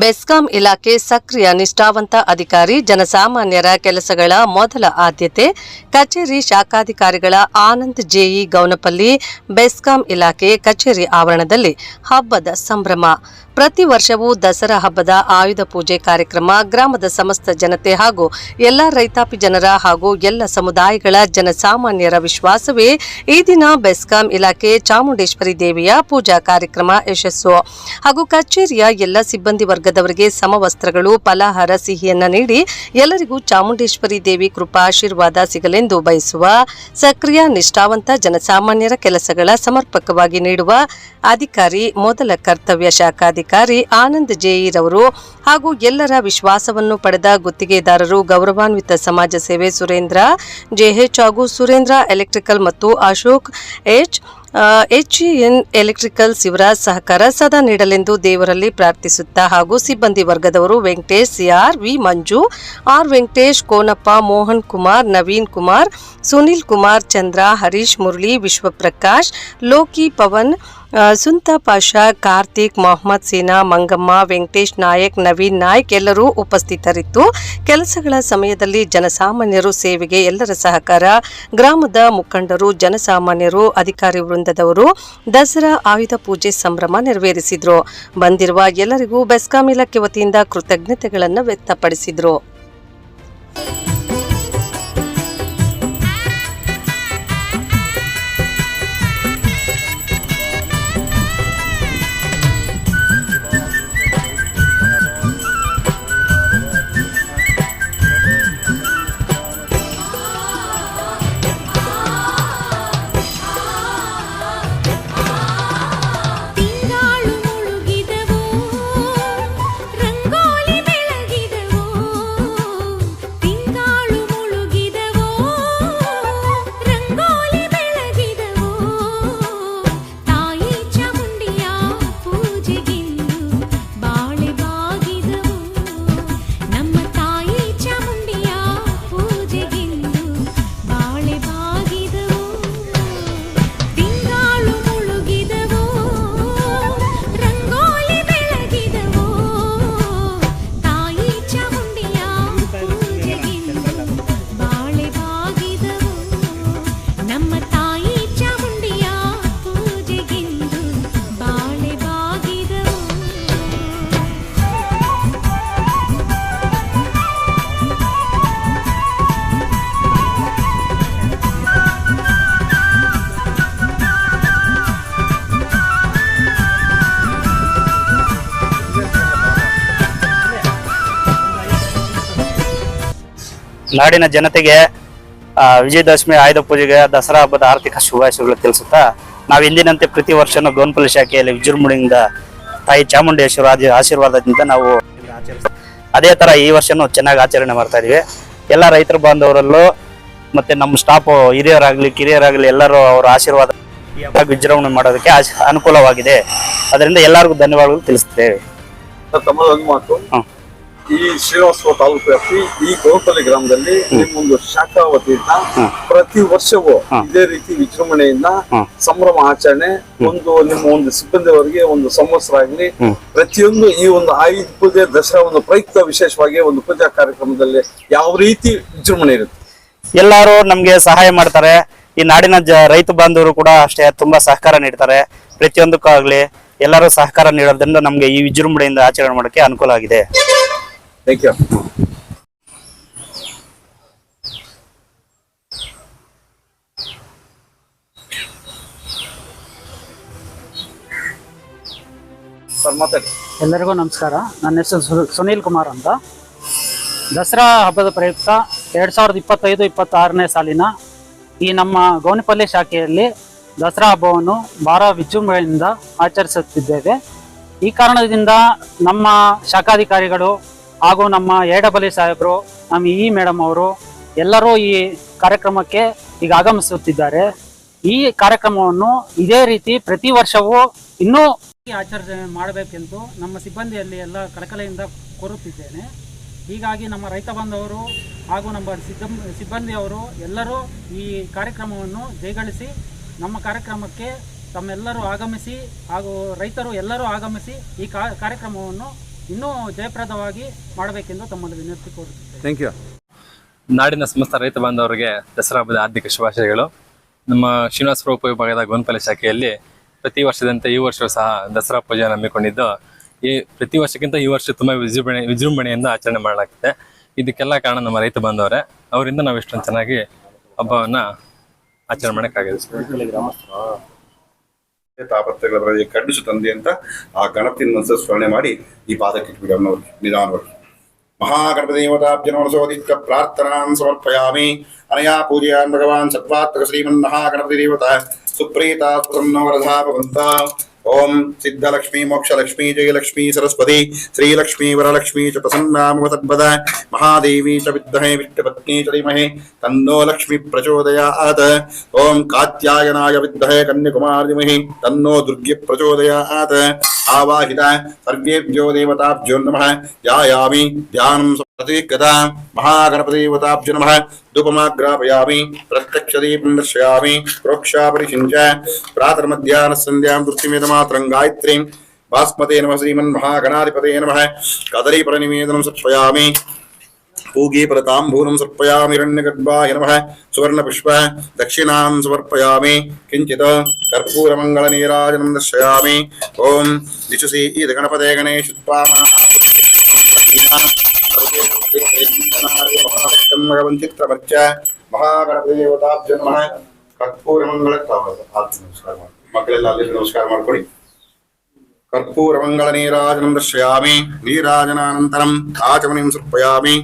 ಬೆಸ್ಕಾಂ ಇಲಾಖೆ ಸಕ್ರಿಯ ನಿಷ್ಠಾವಂತ ಅಧಿಕಾರಿ, ಜನಸಾಮಾನ್ಯರ ಕೆಲಸಗಳ ಮೊದಲ ಆದ್ಯತೆ, ಕಚೇರಿ ಶಾಖಾಧಿಕಾರಿಗಳ ಆನಂದ್ ಜೆಇ ಗೌನಪಲ್ಲಿ ಬೆಸ್ಕಾಂ ಇಲಾಖೆ ಕಚೇರಿ ಆವರಣದಲ್ಲಿ ಹಬ್ಬದ ಸಂಭ್ರಮ. ಪ್ರತಿ ವರ್ಷವೂ ದಸರಾ ಹಬ್ಬದ ಆಯುಧ ಪೂಜೆ ಕಾರ್ಯಕ್ರಮ ಗ್ರಾಮದ ಸಮಸ್ತ ಜನತೆ ಹಾಗೂ ಎಲ್ಲ ರೈತಾಪಿ ಜನರ ಹಾಗೂ ಎಲ್ಲ ಸಮುದಾಯಗಳ ಜನಸಾಮಾನ್ಯರ ವಿಶ್ವಾಸವೇ ಈ ದಿನ ಬೆಸ್ಕಾಂ ಇಲಾಖೆ ಚಾಮುಂಡೇಶ್ವರಿ ದೇವಿಯ ಪೂಜಾ ಕಾರ್ಯಕ್ರಮ ಯಶಸ್ಸು. ಹಾಗೂ ಕಚೇರಿಯ ಎಲ್ಲ ಸಿಬ್ಬಂದಿ ವರ್ಗದವರಿಗೆ ಸಮವಸ್ತ್ರಗಳು, ಫಲಾಹಾರ, ಸಿಹಿಯನ್ನ ನೀಡಿ ಎಲ್ಲರಿಗೂ ಚಾಮುಂಡೇಶ್ವರಿ ದೇವಿ ಕೃಪಾ ಆಶೀರ್ವಾದ ಸಿಗಲೆಂದು ಬಯಸುವ ಸಕ್ರಿಯ, ನಿಷ್ಠಾವಂತ ಜನಸಾಮಾನ್ಯರ ಕೆಲಸಗಳ ಸಮರ್ಪಕವಾಗಿ ನೀಡುವ ಅಧಿಕಾರಿ, ಮೊದಲ ಕರ್ತವ್ಯ ಶಾಖಾಧಿಕಾರಿ ಆನಂದ್ ಜೆಇರವರು ಹಾಗೂ ಎಲ್ಲರ ವಿಶ್ವಾಸವನ್ನು ಪಡೆದ ಗುತ್ತಿಗೆದಾರರು ಗೌರವಾನ್ವಿತ ಸಮಾಜ ಸೇವೆ ಸುರೇಂದ್ರ, ಜೆಎಚ್ ಹಾಗೂ ಸುರೇಂದ್ರ ಎಲೆಕ್ಟ್ರಿಕಲ್ ಮತ್ತು Ashok H N electrical Shivaraj ಸಹಕಾರ ಸದಾ ನೀಡಲೆಂದು ದೇವರಲ್ಲಿ ಪ್ರಾರ್ಥಿಸುತ್ತಾ ಹಾಗೂ ಸಿಬ್ಬಂದಿ ವರ್ಗದವರು Venkatesh, CR, V Manju, R Venkatesh, Konappa, Mohan Kumar, Naveen Kumar, Sunil Kumar, Chandra, Harish Murali, Vishwaprakash, Loki Pavan Sunta Pasha, Karthik, Mohammed Sena, Mangamma, Venkatesh Nayak, Naveen Nayak ಎಲ್ಲರೂ ಉಪಸ್ಥಿತರಿತ್ತು ಕೆಲಸಗಳ ಸಮಯದಲ್ಲಿ ಜನಸಾಮಾನ್ಯರು ಸೇವೆಗೆ ಎಲ್ಲರ ಸಹಕಾರ, ಗ್ರಾಮದ ಮುಖಂಡರು, ಜನಸಾಮಾನ್ಯರು, ಅಧಿಕಾರಿ ವೃಂದದವರು ದಸರಾ ಆಯುಧ ಪೂಜೆ ಸಂಭ್ರಮ ನೆರವೇರಿಸಿದ್ರು. ಬಂದಿರುವ ಎಲ್ಲರಿಗೂ ಬೆಸ್ಕಾಂ ಇಲಾಖೆ ವತಿಯಿಂದ ಕೃತಜ್ಞತೆಗಳನ್ನು ವ್ಯಕ್ತಪಡಿಸಿದ್ರು. ನಾಡಿನ ಜನತೆಗೆ ವಿಜಯದಶಮಿ ಆಯುಧ ಪೂಜೆಗೆ ದಸರಾ ಹಬ್ಬದ ಆರ್ಥಿಕ ಶುಭಾಶಯಗಳು ತಿಳಿಸುತ್ತಾ ನಾವು ಇಂದಿನಂತೆ ಪ್ರತಿ ವರ್ಷನೂ ಗೋನ್ಪಲ್ಲಿ ಶಾಖೆಯಲ್ಲಿ ವಿಜೃಂಭಣೆಯಿಂದ ತಾಯಿ ಚಾಮುಂಡೇಶ್ವರ ಆಶೀರ್ವಾದದಿಂದ ನಾವು ಆಚರಿಸ್ತೀವಿ. ಅದೇ ತರ ಈ ವರ್ಷನೂ ಚೆನ್ನಾಗಿ ಆಚರಣೆ ಮಾಡ್ತಾ ಇದೀವಿ ಎಲ್ಲ ರೈತರ ಬಾಂಧವರಲ್ಲೂ ಮತ್ತೆ ನಮ್ಮ ಸ್ಟಾಫ್ ಹಿರಿಯರಾಗ್ಲಿ ಕಿರಿಯರಾಗ್ಲಿ ಎಲ್ಲರೂ ಅವರ ಆಶೀರ್ವಾದ ವಿಜೃಂಭಣೆ ಮಾಡೋದಕ್ಕೆ ಅನುಕೂಲವಾಗಿದೆ ಅದರಿಂದ ಎಲ್ಲರಿಗೂ ಧನ್ಯವಾದಗಳು ತಿಳಿಸ್ತೇವೆ. ಈ ಶ್ರೀನಿವಾಸಪುರ ತಾಲೂಕು ವ್ಯಾಪ್ತಿ ಈ ಗೋಪಲ್ಲಿ ಗ್ರಾಮದಲ್ಲಿ ನಿಮ್ಮೊಂದು ಶಾಖಾ ವತಿಯಿಂದ ಪ್ರತಿ ವರ್ಷವೂ. ಇದೇ ರೀತಿ ವಿಜೃಂಭಣೆಯಿಂದ ಸಂಭ್ರಮ ಆಚರಣೆ ಒಂದು ನಿಮ್ಮ ಒಂದು ಸಿಬ್ಬಂದಿಯವರಿಗೆ ಒಂದು ಸಂವತ್ಸರ ಆಗಲಿ ಪ್ರತಿಯೊಂದು ಈ ಒಂದು ಆಯುಧ ಪೂಜೆ ದಸರಾ ಒಂದು ಪ್ರಯುಕ್ತ ವಿಶೇಷವಾಗಿ ಒಂದು ಪೂಜಾ ಕಾರ್ಯಕ್ರಮದಲ್ಲಿ ಯಾವ ರೀತಿ ವಿಜೃಂಭಣೆ ಇರುತ್ತೆ? ಎಲ್ಲರೂ ನಮ್ಗೆ ಸಹಾಯ ಮಾಡ್ತಾರೆ. ಈ ನಾಡಿನ ಜ ರೈತ ಬಾಂಧವರು ಕೂಡ ಅಷ್ಟೇ ತುಂಬಾ ಸಹಕಾರ ನೀಡ್ತಾರೆ. ಪ್ರತಿಯೊಂದಕ್ಕೂ ಆಗ್ಲಿ ಎಲ್ಲರೂ ಸಹಕಾರ ನೀಡೋದ್ರಿಂದ ನಮ್ಗೆ ಈ ವಿಜೃಂಭಣೆಯಿಂದ ಆಚರಣೆ ಮಾಡೋಕೆ ಅನುಕೂಲ ಆಗಿದೆ. ಥ್ಯಾಂಕ್ ಯು ಎಲ್ಲರಿಗೂ ನಮಸ್ಕಾರ. ನನ್ನ ಹೆಸರು ಸುನೀಲ್ ಕುಮಾರ್ ಅಂತ. ದಸರಾ ಹಬ್ಬದ ಪ್ರಯುಕ್ತ ಎರಡು ಸಾವಿರದ ಇಪ್ಪತ್ತೈದು, ಇಪ್ಪತ್ತಾರನೇ ಸಾಲಿನ ಈ ನಮ್ಮ ಗೌನಿಪಲ್ಲಿ ಶಾಖೆಯಲ್ಲಿ ದಸರಾ ಹಬ್ಬವನ್ನು ಭಾರ ವಿಜೃಂಭಣೆಯಿಂದ ಆಚರಿಸುತ್ತಿದ್ದೇವೆ. ಈ ಕಾರಣದಿಂದ ನಮ್ಮ ಶಾಖಾಧಿಕಾರಿಗಳು ಹಾಗೂ ನಮ್ಮ ಏಡಬಲಿ ಸಾಹೇಬರು, ನಮ್ಮ ಇ ಮೇಡಮ್ ಅವರು ಎಲ್ಲರೂ ಈ ಕಾರ್ಯಕ್ರಮಕ್ಕೆ ಈಗ ಆಗಮಿಸುತ್ತಿದ್ದಾರೆ. ಈ ಕಾರ್ಯಕ್ರಮವನ್ನು ಇದೇ ರೀತಿ ಪ್ರತಿ ವರ್ಷವೂ ಇನ್ನೂ ಆಚರಣೆ ಮಾಡಬೇಕೆಂದು ನಮ್ಮ ಸಿಬ್ಬಂದಿಯಲ್ಲಿ ಎಲ್ಲ ಕಳಕಲೆಯಿಂದ ಕೋರುತ್ತಿದ್ದೇನೆ. ಹೀಗಾಗಿ ನಮ್ಮ ರೈತ ಬಂಧವರು ಹಾಗೂ ನಮ್ಮ ಸಿಬ್ಬಂದಿ ಸಿಬ್ಬಂದಿಯವರು ಎಲ್ಲರೂ ಈ ಕಾರ್ಯಕ್ರಮವನ್ನು ಜೈಗಳಿಸಿ ನಮ್ಮ ಕಾರ್ಯಕ್ರಮಕ್ಕೆ ತಮ್ಮೆಲ್ಲರೂ ಆಗಮಿಸಿ ಹಾಗೂ ರೈತರು ಎಲ್ಲರೂ ಆಗಮಿಸಿ ಈ ಕಾರ್ಯಕ್ರಮವನ್ನು ಇನ್ನೂ ಜಯಪ್ರದವಾಗಿ ಮಾಡಬೇಕೆಂದು ತಮ್ಮಲ್ಲಿ ವಿನಂತಿ ಕೋರುತ್ತೇನೆ. ಥ್ಯಾಂಕ್ ಯು ನಾಡಿನ ಸಮಸ್ತ ರೈತ ಬಾಂಧವರಿಗೆ ದಸರಾ ಹಬ್ಬದ ಹಾರ್ದಿಕ ಶುಭಾಶಯಗಳು. ನಮ್ಮ ಶ್ರೀನಿವಾಸಪುರ ಉಪವಿಭಾಗದ ಗೋನ್ಪಲ್ಲಿ ಶಾಖೆಯಲ್ಲಿ ಪ್ರತಿ ವರ್ಷದಂತೆ ಈ ವರ್ಷವೂ ಸಹ ದಸರಾ ಪೂಜೆಯನ್ನು ಹಮ್ಮಿಕೊಂಡಿದ್ದು ಈ ಪ್ರತಿ ವರ್ಷಕ್ಕಿಂತ ಈ ವರ್ಷ ತುಂಬ ವಿಜೃಂಭಣೆ ವಿಜೃಂಭಣೆಯಿಂದ ಆಚರಣೆ ಮಾಡಲಾಗ್ತದೆ. ಇದಕ್ಕೆಲ್ಲ ಕಾರಣ ನಮ್ಮ ರೈತ ಬಾಂಧವರೇ. ಅವರಿಂದ ನಾವು ಇಷ್ಟೊಂದು ಚೆನ್ನಾಗಿ ಹಬ್ಬವನ್ನು ಆಚರಣೆ ಮಾಡೋಕ್ಕಾಗಿದೆ. ತಾಪತ್ರಗಳ ಬರದೆ ಖಂಡಿಸು ತಂದೆ ಅಂತ ಆ ಗಣಪತಿನ ಮನಸ್ಸು ಸ್ಮರಣೆ ಮಾಡಿ ಈ ಪಾದಕ್ಕೆ ಇಟ್ಬಿಡಿ ಅವನವ್ರು ನಿಧಾನವಾಗಿ ಮಹಾಗಣಪತಿ ದೇವತಾಬ್ಜನೋತ್ಸವದಿತ್ಯ ಪ್ರಾರ್ಥನಾನ್ ಸಮರ್ಪಯಾಮಿ. ಅನಯಾ ಪೂಜೆಯಾನ್ ಭಗವಾನ್ ಸತ್ವಾತ್ಮಕ ಶ್ರೀಮನ್ ಮಹಾಗಣಪತಿ ದೇವತಾ ಸುಪ್ರೀತಾ ಭಗವಂತ ಭವಂತ. ओम सिद्धलक्ष्मी, मोक्षलक्ष्मी, जयलक्ष्मी, सरस्वती, श्रीलक्ष्मी, वरलक्ष्मी च प्रसन्नाम तद्वद महादेवी च विद्महे, विष्णुपत्नी चलीमहे तन्नो लक्ष्मी प्रचोदयात्। ओम कात्यायनाय विद्महे कन्याकुमारीमहे तन्नो दुर्गे प्रचोदयात्। आवाहिता सर्वेभ्यो देवताभ्यो नमः। ध्यायामि ध्यानं सति कदा? नमः। धूपमाग्रापयामि प्रत्यक्षदीपं दर्शयामि प्रोक्षापरिषिञ्च प्रातर्मध्याह्नसन्ध्यां पृथ्वीमेतमात्रं गायत्रीं भास्मते नमः श्रीमन्महागणाधिपते नमः, कदलीफलनिवेदनं सत्पयामि पूगीफलताम्बूलं सर्पयामि हिरण्यगर्भाय नमः, सुवर्णपुष्पः दक्षिणां समर्पयामि, किञ्चित् कर्पूरमङ्गलनीराजनं दर्शयामि, ॐ गणपते மகாகணபதியோதாப்ஜன்மகவஞ்சித்திரமர்ச்ச ಮಹಾಗಣಪತಿದೇವತಾಬ್ಜನ್ಮನ ಕರ್ಪೂರಮಂಗಳ ಆತ್ಮನಮಸ್ಕಾರ ಮಾಡಿ ಮಕ್ಕಳೆಲ್ಲ ಅಲ್ಲಿ ನಮಸ್ಕಾರ ಮಾಡ್ಕೊಡಿ ಕರ್ಪೂರಮಂಗಳ ನೀರಾಜನಂ ದರ್ಶಯಾಮಿ ನೀರಾಜನಾನಂತರಂ ಆಚಮನಿಂ ಸರ್ಪಯಾಮಿ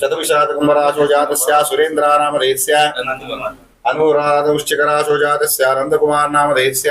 ಚತುರ್ವಿಶಾತಕುಂಭರಾಶೋಜಾತಸ್ಯ ಸುರೇಂದ್ರಾನಾಮಧೇಸ್ಯ ಅನುರಾಧೌಶ್ಚಿಕರಾಶೋಜಾತಸ್ಯ ಆನಂದಕುಮಾರ್ ನಾಮಧೇಸ್ಯ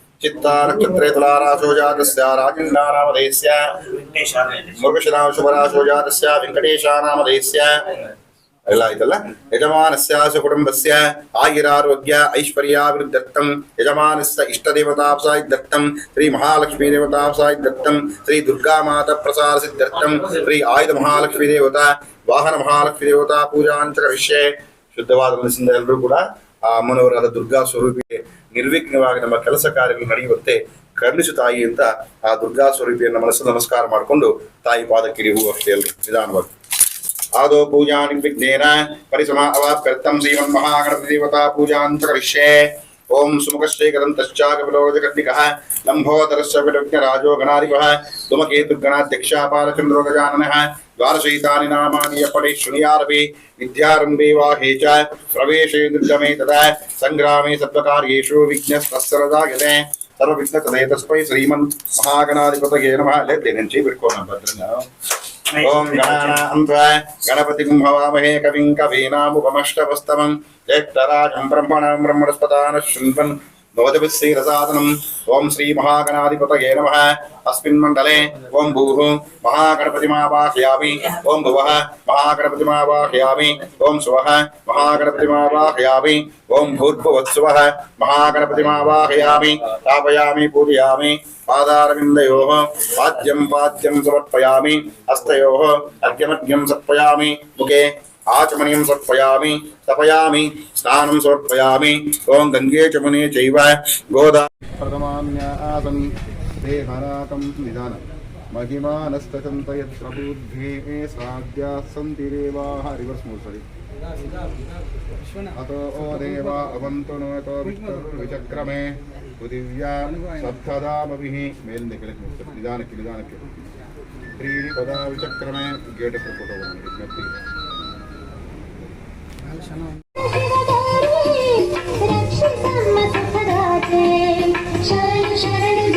चित्ता नक्षत्रे तुलाराशो जातस्य राजिन्दा नामधेयस्य मृगशिरां शुभराशो जातस्य वेङ्कटेशा नामधेयस्य ಎಲ್ಲ ಆಯ್ತಲ್ಲ ಯಜಮಾನಸ್ಯ ಕುಟುಂಬಸ್ಯ ಆಯುರಾರೋಗ್ಯ ಐಶ್ವರ್ಯಾಭಿವೃದ್ಧರ್ಥಂ ಯಜಮಾನಸ್ಯ ಇಷ್ಟದೇವತಾಪ್ಸಾ ಇದ್ದರ್ಥಂ ಶ್ರೀ ಮಹಾಲಕ್ಷ್ಮೀ ದೇವತಾಪ್ಸಾ ಇದ್ದರ್ಥಂ ಶ್ರೀ ದುರ್ಗಾ ಮಾತಾ ಪ್ರಸಾರ ಸಿದ್ಧರ್ಥಂ ಶ್ರೀ ಆಯುಧ ಮಹಾಲಕ್ಷ್ಮೀ ದೇವತಾ ವಾಹನ ಮಹಾಲಕ್ಷ್ಮೀ ದೇವತಾ ಪೂಜಾಂಚ ವಿಷಯ ಶುದ್ಧವಾದ ಮನಸ್ಸಿಂದ ಎಲ್ಲರೂ ಕೂಡ ಆ ಅಮ್ಮನವರಾದ ದುರ್ಗಾ ಸ್ವರೂಪಿಗೆ ನಿರ್ವಿಘ್ನವಾಗಿ ನಮ್ಮ ಕೆಲಸ ಕಾರ್ಯಗಳು ನಡೆಯುವಂತೆ ಕರುಣಿಸು ತಾಯಿ ಅಂತ ಆ ದುರ್ಗಾ ಸ್ವರೂಪಿಯನ್ನ ಮನಸ್ಸು ನಮಸ್ಕಾರ ಮಾಡಿಕೊಂಡು ತಾಯಿ ಪಾದಕಿರಿ ಹೂ ಅಷ್ಟೇ ಅಲ್ಲಿ ನಿಧಾನವಾಗಿ. ಆದೋ ಪೂಜಾ ನಿರ್ವಿಘ್ನೇನ ಪರಿಸಮ ಅವಾಪ್ಯರ್ಥಂ ಶ್ರೀಮನ್ ಮಹಾಗಣಪತಿ ದೇವತಾ ಪೂಜಾಂತ ಕರಿಷ್ಯೇ करिष्ये ॐ सुमुखश्चैकदन्तश्चाकविलोकजगद्दिकः लम्भोदरस्य विलग्नराजो गणाधिपः धूमकेतुर्गणाध्यक्षापालचन्द्रो गजाननः द्वादशैतानि नामानि यपडे शृणुयारपि विद्यारम्भे वाहे च प्रवेशे निर्गमे तदा सङ्ग्रामे सत्त्वकार्येषु विघ्नस्तस्सरदागते सर्वविघ्नतदे तस्मै श्रीमन् महागणाधिपतये नमः लेद्देनञ्चि बिड्कोण भद्रना ओम गणानां त्वा गणपतिं भवामहे कविं कवीनामुपमष्टवस्तमं ज्येष्ठराजं ब्रह्मणां ब्रह्मणस्पदानः शृण्वन् भवतिभिस्सीरसादनम् ॐ श्रीमहागणाधिपतये नमः। अस्मिन् मण्डले ॐ भूः महागणपतिमावाहयामि। ॐ भुवः महागणपतिमावाहयामि। ॐ सुवः महागणपतिमावाहयामि। ॐ भूर्भुवत्सुवः महागणपतिमावाहयामि। स्थापयामि, पूजयामि। पादारविन्दयोः पाद्यं पाद्यं समर्पयामि। हस्तयोः अर्घ्यमर्घ्यं समर्पयामि। मुखे आचमनीं समर्पयामि तपयामि स्नानं समर्पयामि ॐ गङ्गे च मुने चैव गोदा प्रथमान्य आसन् देहनाकं निधान महिमानस्तसन्त यत्र बुद्धे साध्याः सन्ति देवाः रिवर्स् मूर्सरि अतो ओ देवा अवन्तु नो तो विचक्रमे पृथिव्या सप्तदामभिः ಮೇಲಿಂದ ಕೆಳಕ್ಕೆ ಮುಗಿಸ್ತಾರೆ ನಿಧಾನಕ್ಕೆ ನಿಧಾನಕ್ಕೆ त्रीणि पदा विचक्रमे गेट ಹತ್ರ ಫೋಟೋ शरण